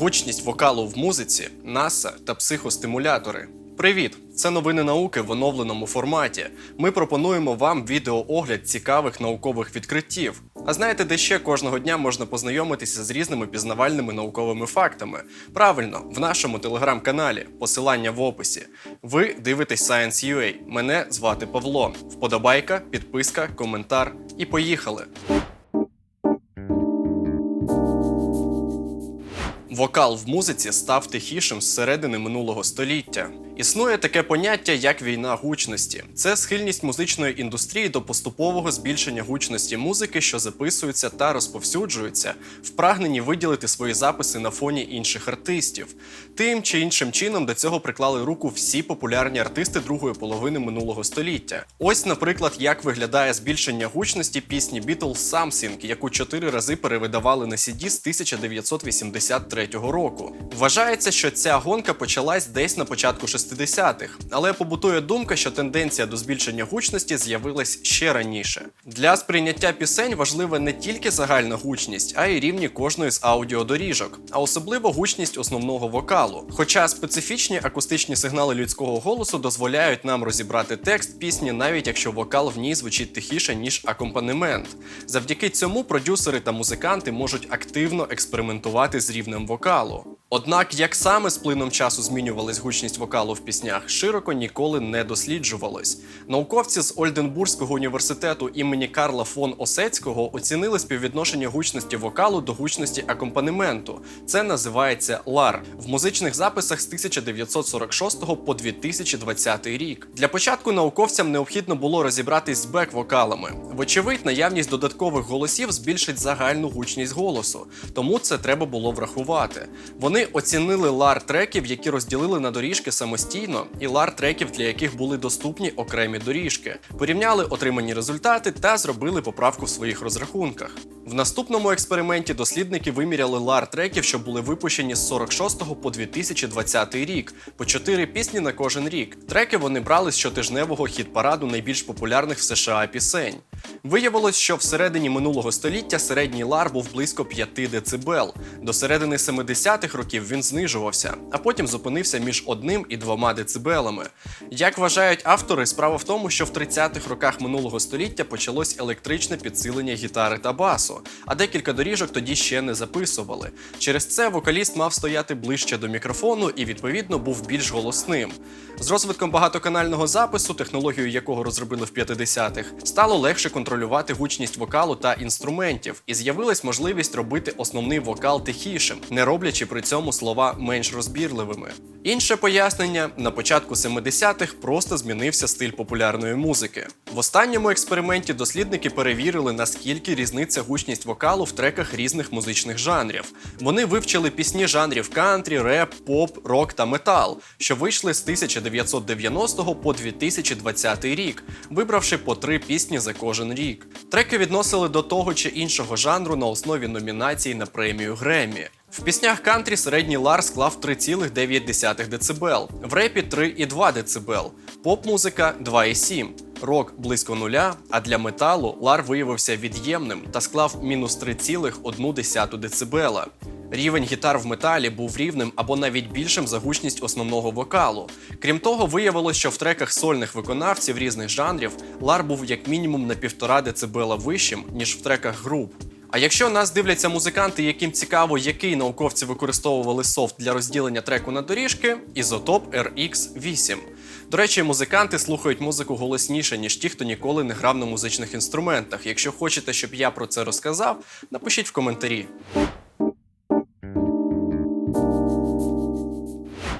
Гучність вокалу в музиці, НАСА та психостимулятори. Привіт! Це новини науки в оновленому форматі. Ми пропонуємо вам відеоогляд цікавих наукових відкриттів. А знаєте, де ще кожного дня можна познайомитися з різними пізнавальними науковими фактами? Правильно, в нашому телеграм-каналі, посилання в описі. Ви дивитесь Science.ua. Мене звати Павло. Вподобайка, підписка, коментар і поїхали. Вокал в музиці став тихішим з середини минулого століття. Існує таке поняття, як війна гучності. Це схильність музичної індустрії до поступового збільшення гучності музики, що записується та розповсюджується, в прагненні виділити свої записи на фоні інших артистів. Тим чи іншим чином до цього приклали руку всі популярні артисти другої половини минулого століття. Ось, наприклад, як виглядає збільшення гучності пісні Beatles Something, яку чотири рази перевидавали на CD з 1983 року. Вважається, що ця гонка почалась десь на початку 60-х, але побутує думка, що тенденція до збільшення гучності з'явилась ще раніше. Для сприйняття пісень важлива не тільки загальна гучність, а й рівні кожної з аудіодоріжок, а особливо гучність основного вокалу. Хоча специфічні акустичні сигнали людського голосу дозволяють нам розібрати текст пісні, навіть якщо вокал в ній звучить тихіше, ніж акомпанемент. Завдяки цьому продюсери та музиканти можуть активно експериментувати з рівнем вокалу. Однак, як саме з плином часу змінювалась гучність вокалу в піснях, широко ніколи не досліджувалось. Науковці з Ольденбурзького університету імені Карла фон Осецького оцінили співвідношення гучності вокалу до гучності акомпанементу. Це називається лар в музичних записах з 1946 по 2020 рік. Для початку науковцям необхідно було розібратись з бек-вокалами. Вочевидь, наявність додаткових голосів збільшить загальну гучність голосу, тому це треба було врахувати. Вони оцінили лар треків, які розділили на доріжки самостійно, і лар треків, для яких були доступні окремі доріжки. Порівняли отримані результати та зробили поправку в своїх розрахунках. В наступному експерименті дослідники виміряли лар треків, що були випущені з 46 по 2020 рік, по 4 пісні на кожен рік. Треки вони брали з щотижневого хіт-параду найбільш популярних в США пісень. Виявилось, що всередині минулого століття середній лар був близько 5 дБ. До середини 70-х років він знижувався, а потім зупинився між 1 і 2 дБ. Як вважають автори, справа в тому, що в 30-х роках минулого століття почалось електричне підсилення гітари та басу, а декілька доріжок тоді ще не записували. Через це вокаліст мав стояти ближче до мікрофону і, відповідно, був більш голосним. З розвитком багатоканального запису, технологію якого розробили в 50-х, стало легше контролювати гучність вокалу та інструментів, і з'явилась можливість робити основний вокал тихішим, не роблячи при цьому слова менш розбірливими. Інше пояснення на початку 70-х просто змінився стиль популярної музики. В останньому експерименті дослідники перевірили, наскільки різниця гучність вокалу в треках різних музичних жанрів. Вони вивчили пісні жанрів кантрі, реп, поп, рок та метал, що вийшли з 1990 по 2020 рік, вибравши по три пісні за кожен рік. Треки відносили до того чи іншого жанру на основі номінацій на премію Греммі. В піснях кантрі середній лар склав 3,9 дБ, в репі 3,2 дБ, поп-музика 2,7, рок близько нуля, а для металу лар виявився від'ємним та склав мінус 3,1 дБ. Рівень гітар в металі був рівним або навіть більшим за гучність основного вокалу. Крім того, виявилось, що в треках сольних виконавців різних жанрів лар був як мінімум на 1,5 дБ вищим, ніж в треках груп. А якщо нас дивляться музиканти, яким цікаво, який науковці використовували софт для розділення треку на доріжки, ізотоп RX8. До речі, музиканти слухають музику голосніше, ніж ті, хто ніколи не грав на музичних інструментах. Якщо хочете, щоб я про це розказав, напишіть в коментарі.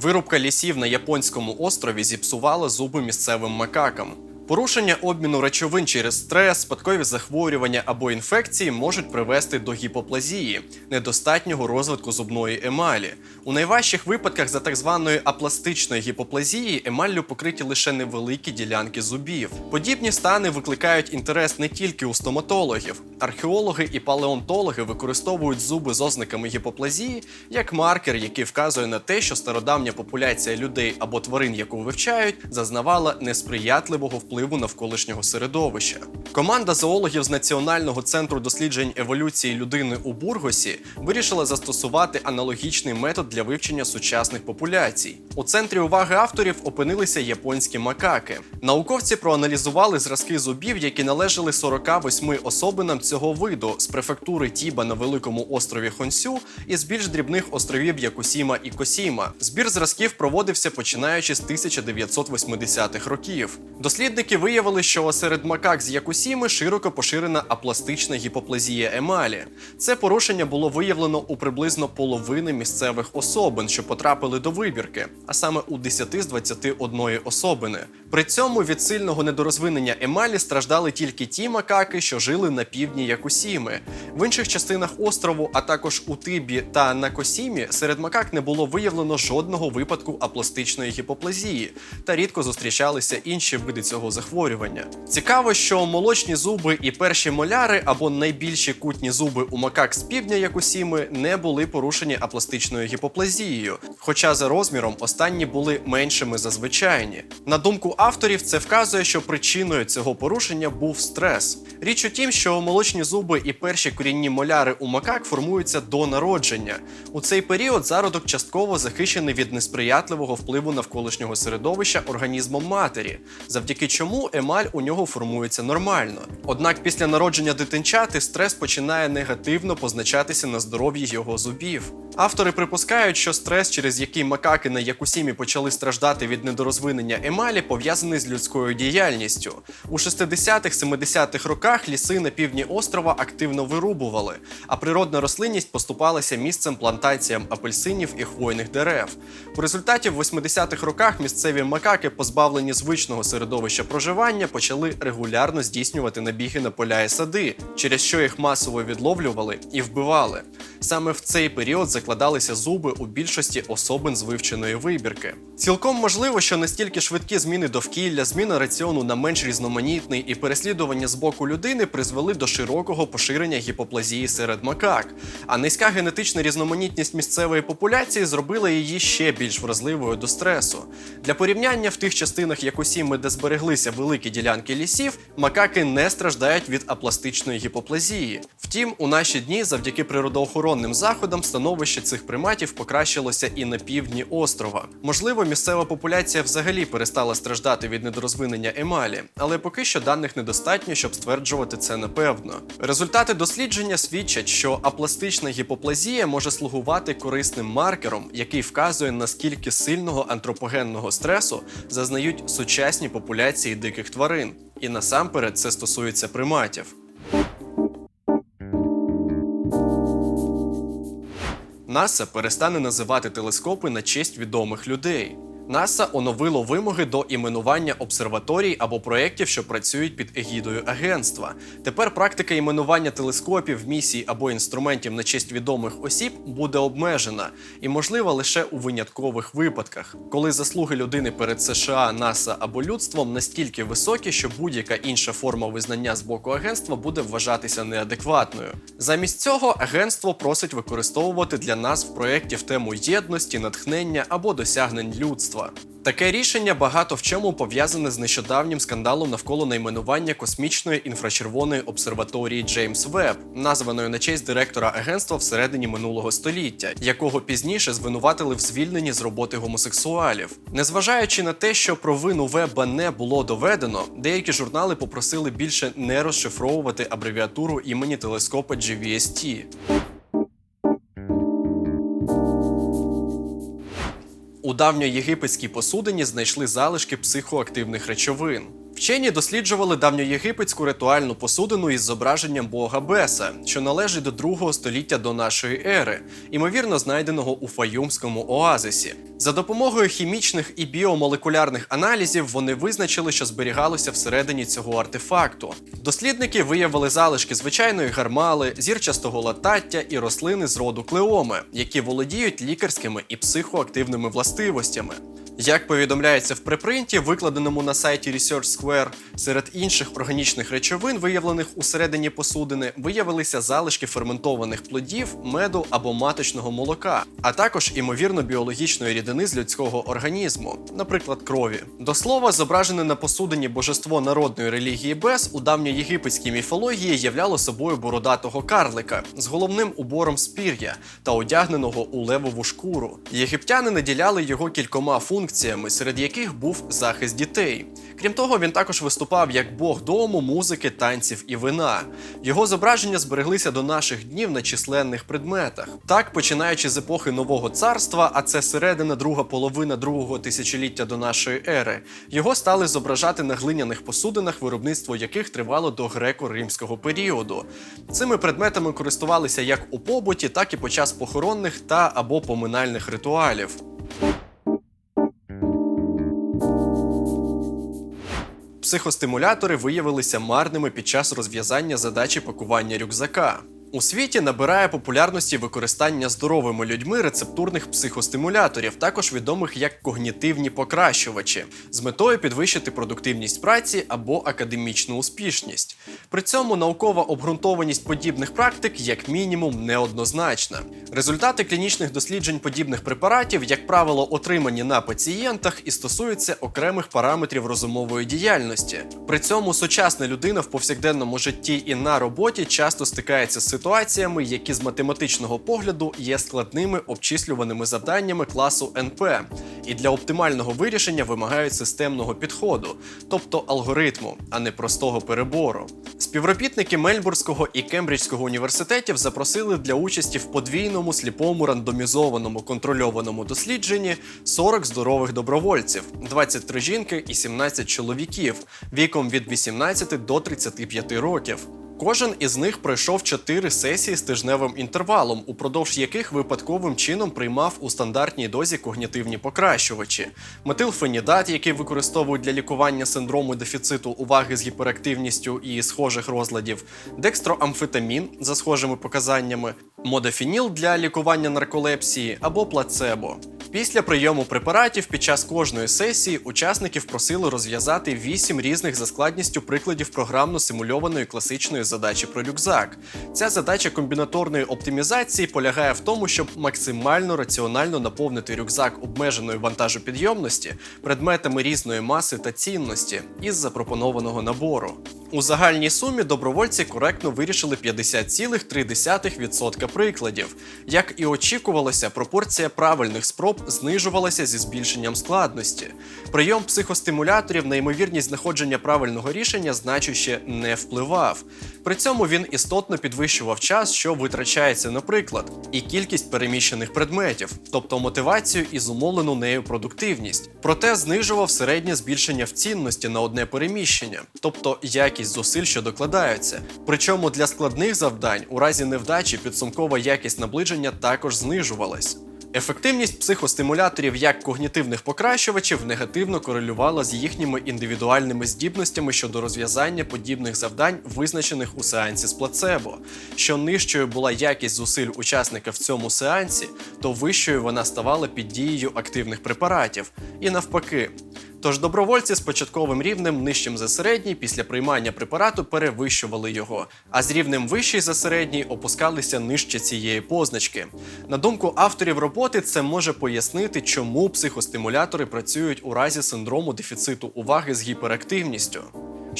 Вирубка лісів на японському острові зіпсувала зуби місцевим макакам. Порушення обміну речовин через стрес, спадкові захворювання або інфекції можуть привести до гіпоплазії, недостатнього розвитку зубної емалі. У найважчих випадках за так званої апластичної гіпоплазії емаллю покриті лише невеликі ділянки зубів. Подібні стани викликають інтерес не тільки у стоматологів. Археологи і палеонтологи використовують зуби з ознаками гіпоплазії як маркер, який вказує на те, що стародавня популяція людей або тварин, яку вивчають, зазнавала несприятливого впливу впливу навколишнього середовища. Команда зоологів з Національного центру досліджень еволюції людини у Бургосі вирішила застосувати аналогічний метод для вивчення сучасних популяцій. У центрі уваги авторів опинилися японські макаки. Науковці проаналізували зразки зубів, які належали 48 особинам цього виду з префектури Тіба на великому острові Хонсю і з більш дрібних островів Якусіма і Косіма. Збір зразків проводився починаючи з 1980-х років. Дослідники виявили, що серед макак з Якусіми широко поширена апластична гіпоплазія емалі. Це порушення було виявлено у приблизно половини місцевих особин, що потрапили до вибірки, а саме у 10 з 21 особини. При цьому від сильного недорозвинення емалі страждали тільки ті макаки, що жили на півдні Якусіми. В інших частинах острову, а також у Тибі та на Косімі, серед макак не було виявлено жодного випадку апластичної гіпоплазії, та рідко зустрічалися інші види цього захворювання. Цікаво, що молочні зуби і перші моляри або найбільші кутні зуби у макак з півдня Якусіми не були порушені апластичною гіпоплазією, хоча за розміром останні були меншими за звичайні. На думку авторів, це вказує, що причиною цього порушення був стрес. Річ у тім, що молочні зуби і перші корінні моляри у макак формуються до народження. У цей період зародок частково захищений від несприятливого впливу навколишнього середовища організмом матері, завдяки чому емаль у нього формується нормально. Однак після народження дитинчати стрес починає негативно позначатися на здоров'ї його зубів. Автори припускають, що стрес, через який макаки на Якусімі почали страждати від недорозвинення емалі, пов'язаний з людською діяльністю. У 60-70-х роках ліси на півдні острова активно вирубували, а природна рослинність поступалася місцем плантаціям апельсинів і хвойних дерев. У результаті в 80-х роках місцеві макаки, позбавлені звичного середовища проживання, почали регулярно здійснювати набіги на поля і сади, через що їх масово відловлювали і вбивали. Саме в цей період закладалися зуби у більшості особин з вивченої вибірки. Цілком можливо, що настільки швидкі зміни довкілля, зміна раціону на менш різноманітний і переслідування з боку людини призвели до широкого поширення гіпоплазії серед макак. А низька генетична різноманітність місцевої популяції зробила її ще більш вразливою до стресу. Для порівняння в тих частинах Якусіми, де збереглися великі ділянки лісів, макаки не страждають від апластичної гіпоплазії. Втім, у наші дні, завдяки природоохоронним заходам, становище цих приматів покращилося і на півдні острова. Можливо, місцева популяція взагалі перестала страждати від недорозвинення емалі, але поки що даних недостатньо, щоб стверджувати це напевно. Результати дослідження свідчать, що апластична гіпоплазія може слугувати корисним маркером, який вказує наскільки сильного антропогенного стресу зазнають сучасні популяції диких тварин. І насамперед це стосується приматів. НАСА перестане називати телескопи на честь відомих людей. НАСА оновило вимоги до іменування обсерваторій або проєктів, що працюють під егідою агентства. Тепер практика іменування телескопів, місій або інструментів на честь відомих осіб буде обмежена і можлива лише у виняткових випадках, коли заслуги людини перед США, НАСА або людством настільки високі, що будь-яка інша форма визнання з боку агентства буде вважатися неадекватною. Замість цього агентство просить використовувати для назв проєктів тему єдності, натхнення або досягнень людства. Таке рішення багато в чому пов'язане з нещодавнім скандалом навколо найменування космічної інфрачервоної обсерваторії Джеймс Веб, названої на честь директора агентства всередині минулого століття, якого пізніше звинуватили в звільненні з роботи гомосексуалів. Незважаючи на те, що про вину Веба не було доведено, деякі журнали попросили більше не розшифровувати абревіатуру імені телескопа GVST. Давньоєгипетській посудині знайшли залишки психоактивних речовин. Вчені досліджували давньоєгипетську ритуальну посудину із зображенням бога Беса, що належить до 2 століття до нашої ери, ймовірно знайденого у Фаюмському оазисі. За допомогою хімічних і біомолекулярних аналізів вони визначили, що зберігалося всередині цього артефакту. Дослідники виявили залишки звичайної гармали, зірчастого латаття і рослини з роду клеоми, які володіють лікарськими і психоактивними властивостями. Як повідомляється в препринті, викладеному на сайті Research Square, серед інших органічних речовин, виявлених усередині посудини, виявилися залишки ферментованих плодів, меду або маточного молока, а також імовірно біологічної рідини з людського організму, наприклад, крові. До слова, зображене на посудині божество народної релігії Бес у давньоєгипетській міфології являло собою бородатого карлика з головним убором з пір'я та одягненого у левову шкуру. Єгиптяни наділяли його кількома функціями, серед яких був захист дітей. Крім того, він також виступав як бог дому, музики, танців і вина. Його зображення збереглися до наших днів на численних предметах. Так, починаючи з епохи нового царства, а це середина друга половина другого тисячоліття до нашої ери, його стали зображати на глиняних посудинах, виробництво яких тривало до греко-римського періоду. Цими предметами користувалися як у побуті, так і під час похоронних та або поминальних ритуалів. Психостимулятори виявилися марними під час розв'язання задачі пакування рюкзака. У світі набирає популярності використання здоровими людьми рецептурних психостимуляторів, також відомих як когнітивні покращувачі, з метою підвищити продуктивність праці або академічну успішність. При цьому наукова обґрунтованість подібних практик, як мінімум, неоднозначна. Результати клінічних досліджень подібних препаратів, як правило, отримані на пацієнтах і стосуються окремих параметрів розумової діяльності. При цьому сучасна людина в повсякденному житті і на роботі часто стикається з ситуаціями, які з математичного погляду є складними обчислюваними завданнями класу НП, і для оптимального вирішення вимагають системного підходу, тобто алгоритму, а не простого перебору. Співробітники Мельбурзького і Кембриджського університетів запросили для участі в подвійному сліпому рандомізованому контрольованому дослідженні 40 здорових добровольців, 23 жінки і 17 чоловіків віком від 18 до 35 років. Кожен із них пройшов чотири сесії з тижневим інтервалом, упродовж яких випадковим чином приймав у стандартній дозі когнітивні покращувачі: метилфенідат, який використовують для лікування синдрому дефіциту уваги з гіперактивністю і схожих розладів, декстроамфетамін за схожими показаннями, модофініл для лікування нарколепсії або плацебо. Після прийому препаратів під час кожної сесії учасників просили розв'язати 8 різних за складністю прикладів програмно симульованої класичної задачі про рюкзак. Ця задача комбінаторної оптимізації полягає в тому, щоб максимально раціонально наповнити рюкзак обмеженої вантажопідйомності предметами різної маси та цінності із запропонованого набору. У загальній сумі добровольці коректно вирішили 50,3% прикладів. Як і очікувалося, пропорція правильних спроб знижувалася зі збільшенням складності. Прийом психостимуляторів на ймовірність знаходження правильного рішення значуще не впливав. При цьому він істотно підвищував час, що витрачається, наприклад, і кількість переміщених предметів, тобто мотивацію і зумовлену нею продуктивність. Проте знижував середнє збільшення в цінності на одне переміщення, тобто якість зусиль, що докладаються. Причому для складних завдань у разі невдачі підсумкова якість наближення також знижувалась. Ефективність психостимуляторів як когнітивних покращувачів негативно корелювала з їхніми індивідуальними здібностями щодо розв'язання подібних завдань, визначених у сеансі з плацебо. Що нижчою була якість зусиль учасника в цьому сеансі, то вищою вона ставала під дією активних препаратів. І навпаки. Тож добровольці з початковим рівнем нижчим за середній після приймання препарату перевищували його, а з рівнем вищий за середній опускалися нижче цієї позначки. На думку авторів роботи, це може пояснити, чому психостимулятори працюють у разі синдрому дефіциту уваги з гіперактивністю.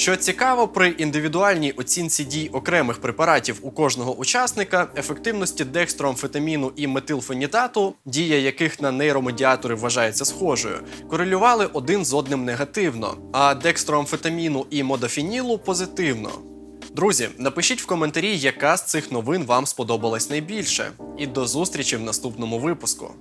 Що цікаво, при індивідуальній оцінці дій окремих препаратів у кожного учасника, ефективності декстроамфетаміну і метилфенітату, дія яких на нейромедіатори вважається схожою, корелювали один з одним негативно, а декстроамфетаміну і модофінілу позитивно. Друзі, напишіть в коментарі, яка з цих новин вам сподобалась найбільше. І до зустрічі в наступному випуску.